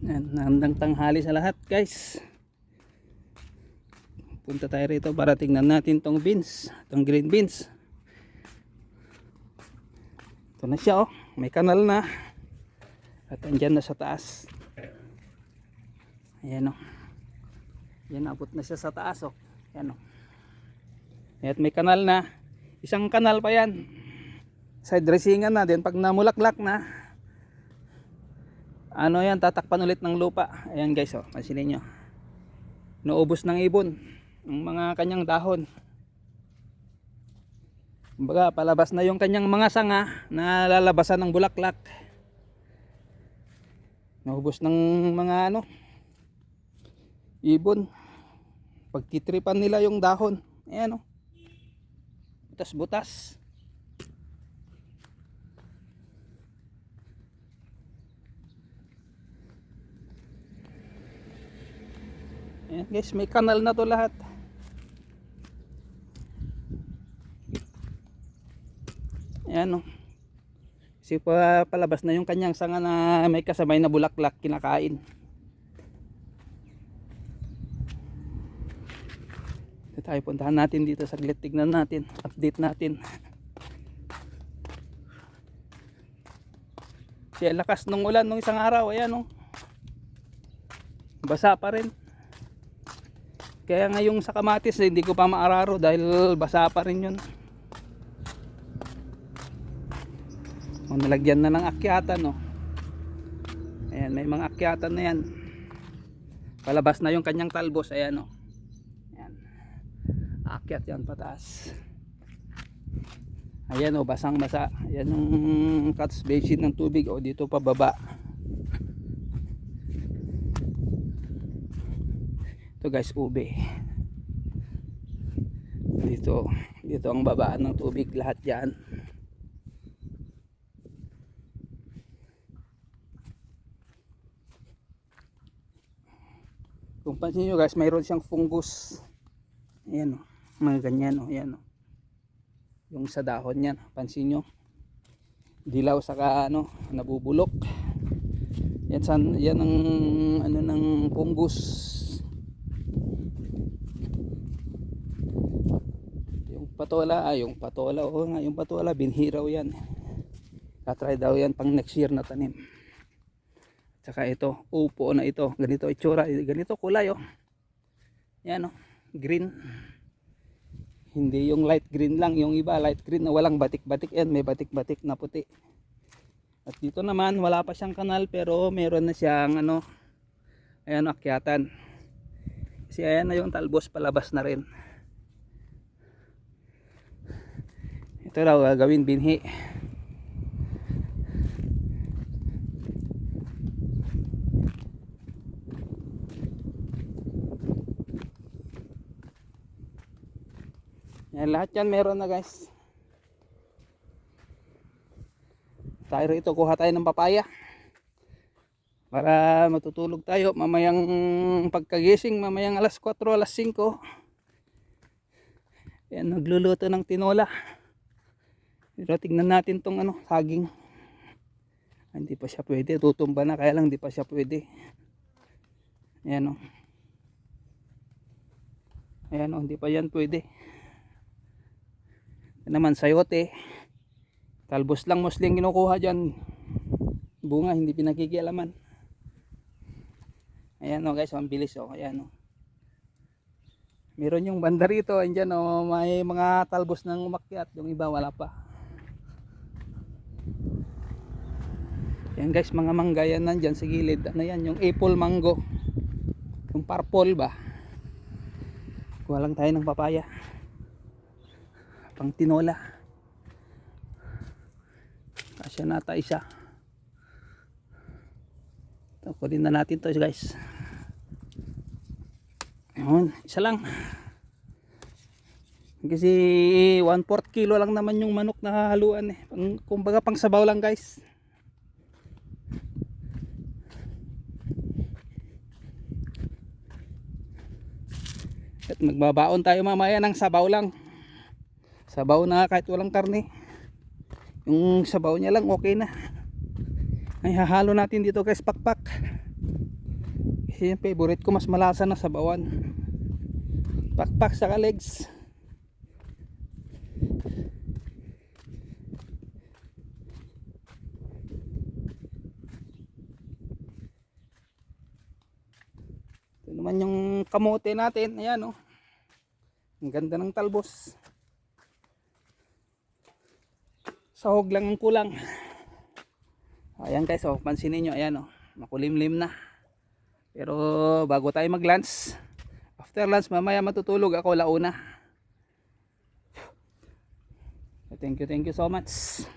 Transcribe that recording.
Yan, nandang tanghali sa lahat guys. Punta tayo rito para tingnan natin tong beans, tong green beans. Ito na siya oh, may kanal na. At andyan na sa taas. Ayan oh. Yan abot na siya sa taas oh. Ayan oh. At may kanal na. Isang kanal pa yan. Side dressingan na din pag namulaklak na ano yan tatakpan ulit ng lupa. Ayan guys oh pansinin nyo. Naubos ng ibon ang mga kanyang dahon. Kumbaga palabas na yung kanyang mga sanga na lalabasan ng bulaklak. Naubos ng mga ano ibon. Pagtitripan nila yung dahon. Ayan oh. Butas butas Ayan guys, may kanal na to lahat. Ayan o. Kasi pa, palabas na yung kanyang sanga na may kasabay na bulaklak kinakain. Ito tayo puntahan natin dito saglit tignan natin. Update natin. Siya lakas ng ulan nung isang araw. Ayan o. Basa pa rin. Kaya ngayong sa kamatis eh, hindi ko pa maararo dahil basa pa rin yun. O, nalagyan na ng akyatan no. Ayan, may mga akyatan na yan. Palabas na yung kanyang talbos. Ayan o. Ayan. Akyat yan pataas. Ayan o, basang basa. Ayan yung catch basin ng tubig. O, dito pa baba. Ito guys, ube. Dito, dito ang babaan ng tubig lahat 'yan. Kung pansin nyo guys, mayroon siyang fungus. Ayan o, mga ganyan o, ayan o. Yung sa dahon niyan, pansin nyo. Dilaw saka ano, nabubulok. Yan, san, yan ang ano ng fungus yung patola ah, yung patola oo nga yung patola binhiraw yan. Tatry daw yan pang next year na tanim. Tsaka ito upo na ito. Ganito itsura ganito kulay oh. Yan oh green. Hindi yung light green lang yung iba light green na walang batik batik yan may batik batik na puti. At dito naman wala pa siyang kanal pero meron na siyang ano ayan akyatan. Kasi ayan na yung talbos palabas na rin ito daw gagawin binhi. Yan lahat yan meron na guys. Tayo rito kuha tayo ng papaya para matutulog tayo mamayang pagkagising mamayang alas 4 alas 5 yan nagluluto ng tinola pero tignan natin tong ano saging. Hindi pa siya pwede. Tutumba na kaya lang hindi pa siya pwede. Ayan o ayan o hindi pa yan pwede. Yan naman sayote. Talbos lang musling kinukuha dyan. Bunga hindi pinakikialaman. Ayan o guys ang bilis o ayan o meron yung banda rito. Andyan o may mga talbos ng umakyat. Yung iba wala pa yan guys mga mangga yan nandyan sa gilid. Ano yan yung apple mango. Yung purple ba? Kuha lang tayo ng papaya. Pang tinola. Kasya nata isa. Ito na natin to guys. Ayun, isa lang. Kasi 1 4 kilo lang naman yung manok na haluan eh. Pang, kumbaga pang sabaw lang guys At magbabaon tayo mamaya ng sabaw lang. Sabaw na kahit walang karne. Yung sabaw niya lang okay na. Ay hahalo natin dito kay pakpak. Kasi yung favorite ko mas malasa na sa bawan. Pakpak sa legs. Naman yung kamote natin. Ayan oh. Ang ganda ng talbos. Sahog lang ang kulang. Ayan guys, oh, pansinin nyo, ayan oh, makulimlim na. Pero bago tayo mag-lunch, after lunch mamaya matutulog ako launa. Thank you, thank you so much.